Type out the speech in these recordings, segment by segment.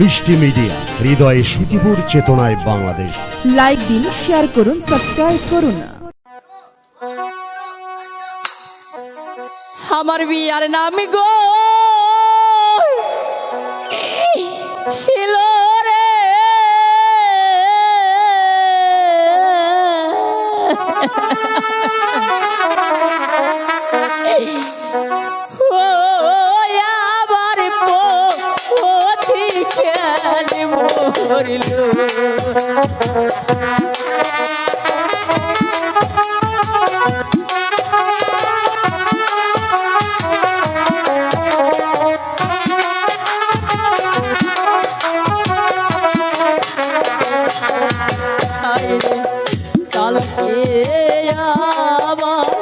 মিষ্টি মিডিয়া হৃদয়ে সুখীপুর চেতনায় বাংলাদেশ। লাইক দিন শেয়ার করুন সাবস্ক্রাইব করুন। আমার বিয়ার নাম গো ছিল রে। জানি মরিল। চালকে আমার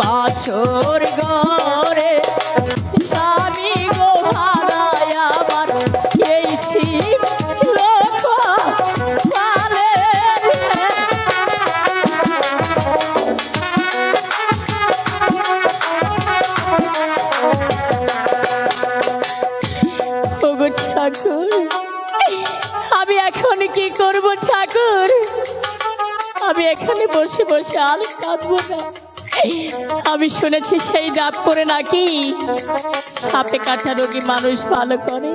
বাসর গরে স্বামী গো ভাড়ায় আমার এই ছিল আমি এখন কি করব ঠাকুর? আমি এখানে বসে বসে আর কাঁদবো না। আমি শুনেছি সেই ডাব করে নাকি সাপে কাটা রোগী মানুষ ভালো করে।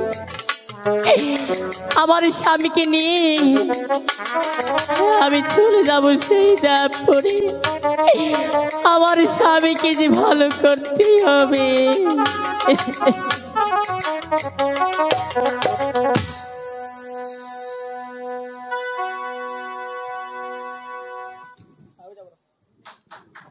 আমার স্বামীকে নিয়ে আমি চলে যাব সেই ডাব করে। আমার স্বামীকে যে ভালো করতে হবে।